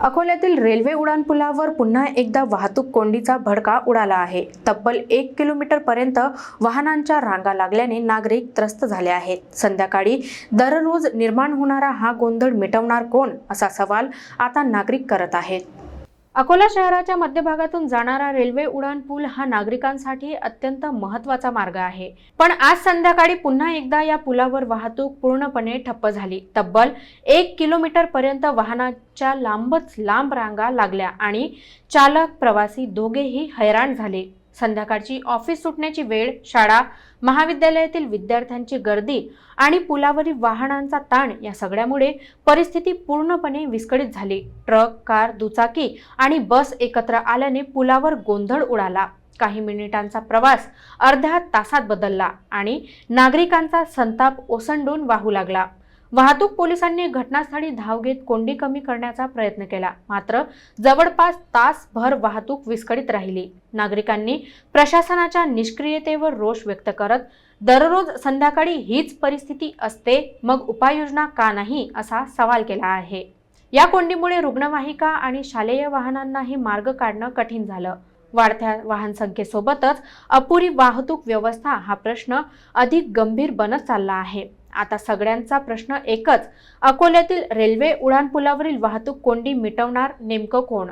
अकोल्यातील रेल्वे उड्डाणपुलावर पुन्हा एकदा वाहतूक कोंडीचा भडका उडाला आहे. तब्बल एक किलोमीटर पर्यंत वाहनांच्या रांगा लागल्याने नागरिक त्रस्त झाले आहेत. संध्याकाळी दररोज निर्माण होणारा हा गोंधळ मिटवणार कोण? असा सवाल आता नागरिक करत आहेत. अकोला शहराच्या मध्यभागातून जाणारा रेल्वे उडान पूल हा नागरिकांसाठी अत्यंत महत्त्वाचा मार्ग आहे. पण आज संध्याकाळी पुन्हा एकदा या पुलावर वाहतूक पूर्णपणे ठप्प झाली. तब्बल एक किलोमीटर पर्यंत वाहनाच्या लांबच लांब रांगा लागल्या आणि चालक प्रवासी दोघेही हैराण झाले. संध्याकाळची ऑफिस सुटण्याची वेळ शाळा महाविद्यालयातील विद्यार्थ्यांची गर्दी आणि पुलावरील वाहनांचा ताण या सगळ्यामुळे परिस्थिती पूर्णपणे विस्कळीत झाली. ट्रक कार दुचाकी आणि बस एकत्र आल्याने पुलावर गोंधळ उडाला. काही मिनिटांचा प्रवास अर्ध्या तासात बदलला आणि नागरिकांचा संताप ओसंडून वाहू लागला. वाहतूक पोलिसांनी घटनास्थळी धाव घेत कोंडी कमी करण्याचा प्रयत्न केला. मात्र जवळपास तासभर वाहतूक विस्कळीत राहिली. नागरिकांनी प्रशासनाच्या निष्क्रियतेवर रोष व्यक्त करत दररोज संध्याकाळी हीच परिस्थिती असते मग उपाययोजना का नाही असा सवाल केला आहे. या कोंडीमुळे रुग्णवाहिका आणि शालेय वाहनांनाही मार्ग काढणं कठीण झालं. वाढत्या वाहन संख्येसोबतच अपुरी वाहतूक व्यवस्था हा प्रश्न अधिक गंभीर बनत चालला आहे. आता सगळ्यांचा प्रश्न एकच. अकोल्यातील रेल्वे उड्डाणपुलावरील वाहतूक कोंडी मिटवणार नेमकं कोण?